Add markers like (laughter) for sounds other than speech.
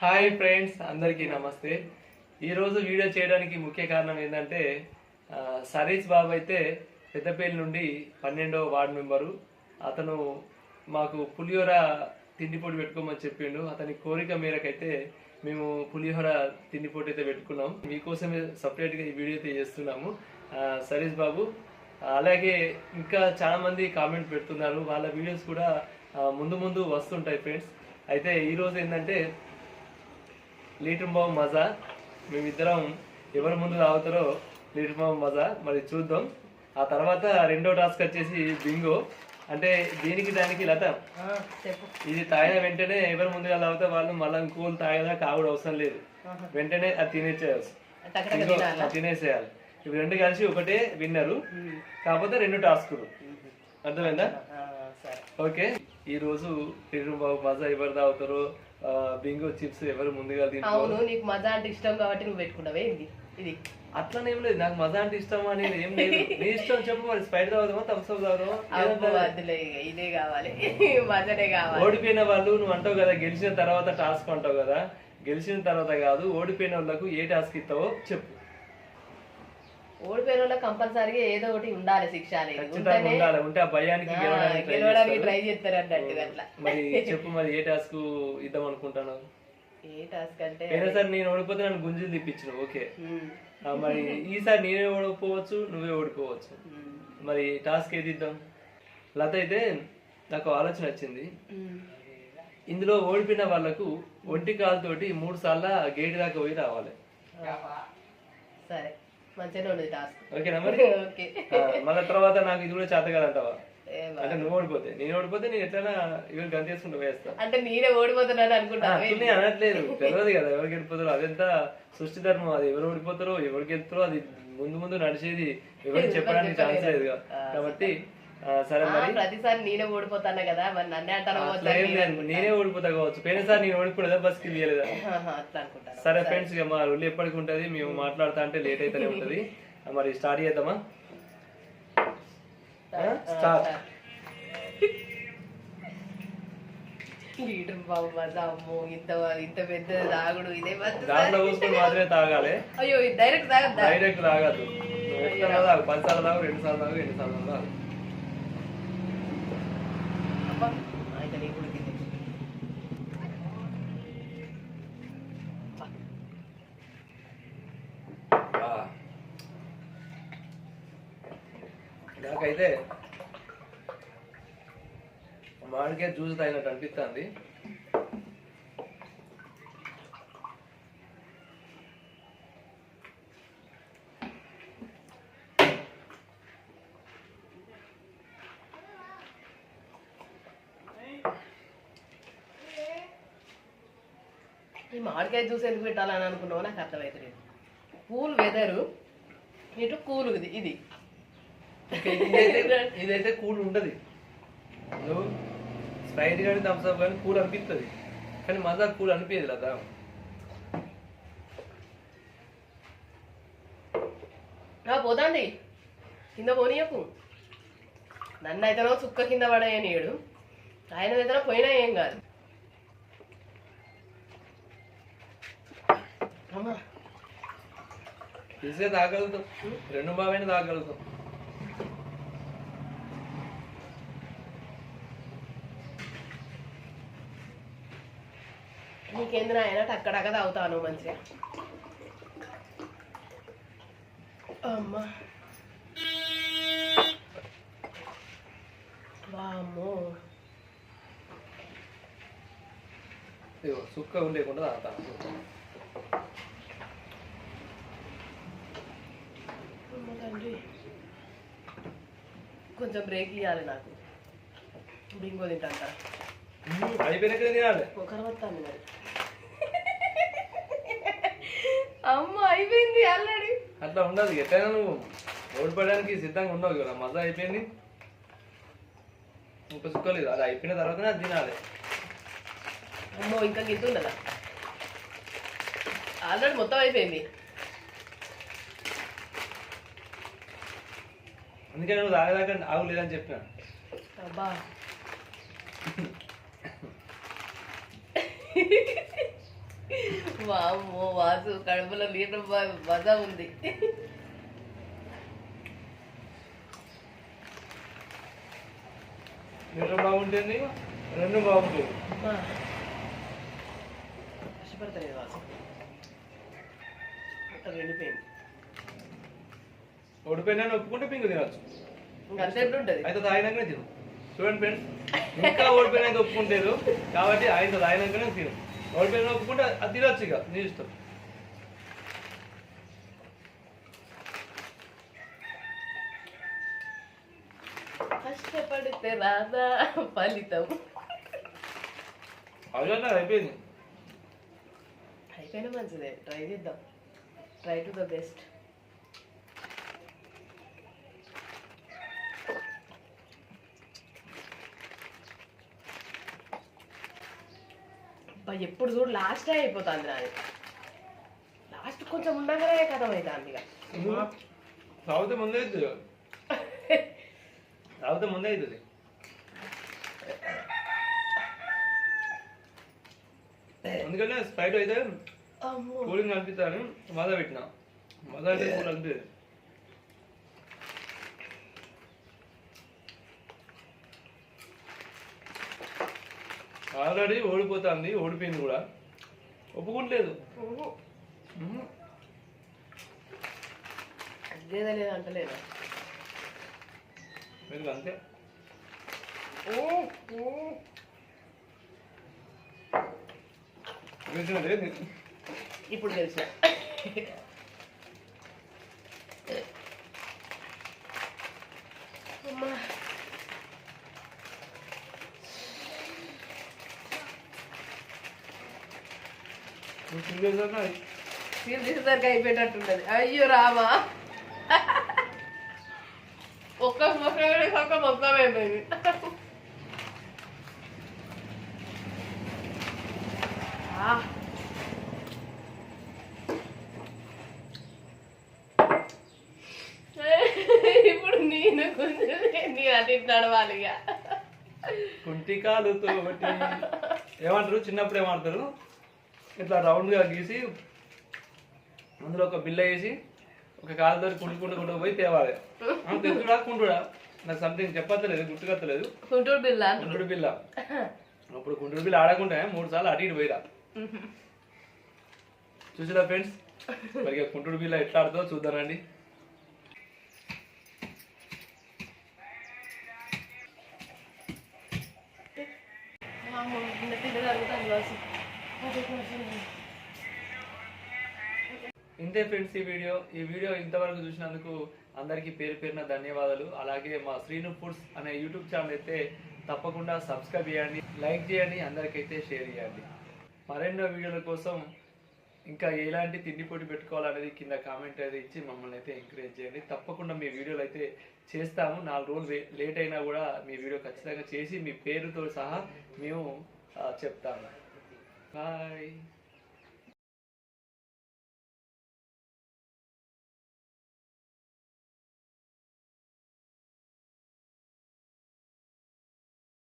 Hi friends అందరికీ నమస్తే. ఈరోజు వీడియో చేయడానికి ముఖ్య కారణం ఏంటంటే సరీస్ బాబు అయితే పెద్దపల్లి నుండి పన్నెండవ వార్డు మెంబరు. అతను మాకు పులిహోర తిండిపోటు పెట్టుకోమని చెప్పిండు. అతని కోరిక మేరకైతే మేము పులిహోర తిండిపోటు అయితే పెట్టుకున్నాం. మీకోసమే సపరేట్గా ఈ వీడియో అయితే చేస్తున్నాము. సరీస్ సరీష్ బాబు అలాగే ఇంకా చాలామంది కామెంట్ పెడుతున్నారు. వాళ్ళ వీడియోస్ కూడా ముందు ముందు వస్తుంటాయి ఫ్రెండ్స్. అయితే ఈరోజు ఏంటంటే లీటర్ బాబు మజా. మేమిద్దరం ఎవరు ముందు తాగుతారో లీటర్ బాబు మజా. మరి చూద్దాం. ఆ తర్వాత రెండో టాస్క్ వచ్చేసి బింగో. అంటే దీనికి దానికి లత. ఇది తాగిన వెంటనే ఎవరు ముందుగా తాగితే వాళ్ళు మళ్ళీ ఇంకోళ్ళు తాగదా కావుడు అవసరం లేదు. వెంటనే అది తినేసేయాలి టకటక ఇంకో- తినాలా? అది తినేసేయాలి. ఇవి రెండు కలిసి ఒకటే విన్నరు. కాకపోతే రెండు టాస్కులు. అర్థమైందా? ఓకే. ఈ రోజు బాబు మజా ఎవరు తాగుతారో బింగో చిప్స్ ఎవరు ముందుగా అవును నీకు మజా అంటే ఇష్టం కాబట్టి నువ్వు పెట్టుకున్నావే ఇది ఇది. అట్లనే ఏం లేదు నాకు మజా అంటే ఇష్టం అనేది ఏం లేదు. (laughs) నీ ఇష్టం చెప్పు మరి స్పైట్ తాగుదామా థమ్స్ అప్ తాగుదామా? ఇదే కావాలి. (laughs) మజానే కావాలి. ఓడిపోయిన వాళ్ళు నువ్వు అంటావు కదా గెలిచిన తర్వాత టాస్క్ అంటావు కదా. గెలిచిన తర్వాత కాదు ఓడిపోయిన వాళ్ళకు ఏ టాస్క్ ఇస్తావో చెప్పు. ఓడిపోయిన వాళ్ళకి కంపల్సరీగా ఏదో ఒకటి ఉండాలి శిక్ష అనేది. ఉంటే ఆ భయానికి గెలవడానికి. ట్రై చేస్తారు. అన్నట్టుగా అట్లా. మరి (laughs) చెప్పు మరి ఏ టాస్క్ ఇద్దాం అనుకుంటాను? ఏ టాస్క్ అంటే పోయినసారి నేను ఓడిపోతే నన్ను గుంజులు తిప్పించిన ఓకే. మరి ఈసారి నేనే ఓడిపోవచ్చు నువ్వే ఓడిపోవచ్చు. మరి టాస్క్ ఏది ఇద్దాం? లత అయితే నాకు ఆలోచన వచ్చింది. ఇందులో ఓడిపోయిన వాళ్ళకు ఒంటి కాలుతోటి మూడు సార్లు గేట్ దాకా పోయి రావాలి. సరే. మంచిగానే ఉంది టాస్క్ ఓకేనా మరి? ఓకే మళ్ళీ తర్వాత నాకు ఇది కూడా చేత కదంటావా? అంటే నువ్వు ఓడిపోతే నేను ఓడిపోతే నేను ఎట్లైనా ఇవన్నీ గంతేసుకుంటూ వేస్తా. అంటే నేనే ఓడిపోతున్నాను అనుకుంటా. అట్లనే అనట్లేదు తెలియదు కదా ఎవరికి వెళ్ళిపోతారో అదంతా సృష్టి ధర్మం అది ఎవరు ఓడిపోతారో ఎవరికి వెళ్తారో అది ముందు ముందు నడిచేది ఎవరికి చెప్పడానికి ఛాన్స్ లేదు. కాబట్టి సరే మరి. ప్రతిసారి నేనే ఓడిపోతాను కదా మరి నన్నే అంటాను. నేనే ఓడిపోతా కావచ్చు. పోయినసారి నేను ఓడిపోలేదా బస్కి తీయలేదా సరే ఫ్రెండ్స్ ఇక మా రొల్లు ఎప్పటికి ఉంటది? మేము మాట్లాడుతా అంటే లేట్ అయితేనే ఉంటది. (laughs) మరి స్టార్ట్ చేద్దామా? స్టార్ట్ లీటర్ బాబు మజా అమ్మో ఇంత ఇంత పెద్ద తాగుడు ఇదే దాంట్లో మాత్రమే తాగాలి. అయ్యో డైరెక్ట్ తాగద్దా? డైరెక్ట్ తాగద్దు. తాగు. పది సార్లు తాగు రెండు సార్లు తాగు ఎన్ని సార్లు తాగు అబ్బా, అయితే నీకు ఉడికింది. ఆ. నాకైతే మామిడికాయ జ్యూస్ తాగినట్టు అనిపిస్తుంది ఈ మామిడికాయ జ్యూస్ ఎందుకు పెట్టాలని అనుకున్నావు నాకు అర్థమవుతుంది కూల్ వెదరు ఇటు కూలు ఇది ఇది. (laughs) ఇదైతే కూల్ ఉండదు నువ్వు స్ప్రైట్ కానీ థమ్స్ అప్ కానీ కూల్ అనిపిస్తుంది కానీ మజా కూల్ అనిపించదు కదా పోతాండి. కింద పోనీయకు. నన్ను అయితేనో చుక్క కింద పడేయనీయడు. ఆయన అయితేనో పోయినా ఏం కాదు. ఈజీగా తాగలుగుతాం. రెండు బావైనా తాగలుగుతాం. నీకేంద్ర ఆయన అక్కడక్క తాగుతాను మంచిగా. అమ్మా. వామ్మో. సుక్క ఉండేకుండా తాగుతా. అమ్మ తండ్రి. కొంచెం బ్రేక్ ఇవ్వాలి నాకు. బింగో తింటాంట అయిపోయినాక తినాలి. ఒకరు వస్తాను మరి అమ్మ అయిపోయింది ఆల్రెడీ అట్లా ఉండదు ఎట్లయినా నువ్వు ఓడిపోవడానికి సిద్ధంగా ఉండవు కదా మజా అయిపోయింది. ఇంకా సుక్కలేదు అది అయిపోయిన తర్వాతనే అది తినాలి. అమ్మో ఇంకా గిద్ద ఉన్నదా ఆల్రెడీ మొత్తం అయిపోయింది. అందుకని నువ్వు తాగదాకా ఆగులేదని చెప్పిన. అబ్బా. (laughs) వామ్మో వాసు కడుపులో లీటర్ మజా ఉంది. నీళ్ళు బాగుంటుంది రెండు బాగుంటుంది కష్టపడతలేదు వాసు. వెళ్ళిపోయింది. ఓడిపోయినా ఒప్పుకుంటే పింక్ తినచ్చు. అయితే తాగినాకనే తిను. చూడండి ఫ్రెండ్స్ ఇంకా ఓడిపోయినా ఒప్పుకుంటలేదు. కాబట్టి ఆయన తాగినాకనే తిను. ఓడిపోయినా ఒప్పుకుంటే అది తినొచ్చు ఇక నీ ఇష్టం. కష్టపడితే రాదా ఫలితం? అదే అయిపోయింది. అయిపోయినా మంచిదే ట్రై చేద్దాం. ట్రై టు ద బెస్ట్ ఎప్పుడు చూడు లాస్టే అయిపోతుంది నాది లాస్ట్ కొంచెం ఉండగానే కథం అవుతుంది ఇక తాగితే ముందే అవుతుంది తాగితే ముందే అవుతుంది అందుకనే స్ప్రైట్ అయితే కూలింగ్ అనిపిస్తాను మజా పెట్టిన. కూల్ అనిపించదు ఆల్రెడీ ఓడిపోతుంది ఓడిపోయింది కూడా. ఒప్పుకుంటలేదు. అంటలేదా. మీరు అంతే. ఇప్పుడు తెలిసిన అమ్మా. తీసేసరికి అయిపోయేటట్టున్నది అయ్యో రామా. ఒక్క మొక్క ఒక్క మొత్తం అయిపోయింది. ఇప్పుడు నేను కొంచెం నేను ఇటు నడవాలి ఇక ఏమంటారు? చిన్నప్పుడు ఏమంటారు? ఇట్లా రౌండ్గా గీసి అందులో ఒక బిల్ల వేసి ఒక కాలుతో కుంటుకుంటూ కుంటూ పోయి తేవాలి. తెచ్చుడా కుంటుడా? నాకు సంథింగ్ చెప్పత్తలేదు గుర్తుకత్తలేదు గుంటూరు బిల్ల. కుంటుడు బిల్ల. అప్పుడు కుంటుడు బిల్ల ఆడకుంటే మూడు సార్లు అటు ఇటు పోయిరా. చూసిరా ఫ్రెండ్స్ మరి కుంటుడు బిల్ల ఎట్లా ఆడుతుందో చూద్దానండి. ఇంతే ఫ్రెండ్స్ ఈ వీడియో. ఈ వీడియో ఇంతవరకు చూసినందుకు అందరికీ పేరు పేరున ధన్యవాదాలు. అలాగే మా శ్రీను ఫుడ్స్ అనే యూట్యూబ్ ఛానల్ అయితే తప్పకుండా సబ్స్క్రైబ్ చేయండి లైక్ చేయండి అందరికైతే షేర్ చేయండి. మరెన్నో వీడియోల కోసం ఇంకా ఎలాంటి తిండి పోటీ పెట్టుకోవాలనేది కింద కామెంట్ అయితే ఇచ్చి మమ్మల్ని అయితే ఎంకరేజ్ చేయండి. తప్పకుండా మీ వీడియోలు అయితే చేస్తాము. నాలుగు రోజులు లేట్ అయినా కూడా మీ వీడియో ఖచ్చితంగా చేసి మీ పేరుతో సహా మేము చెప్తాము. Bye.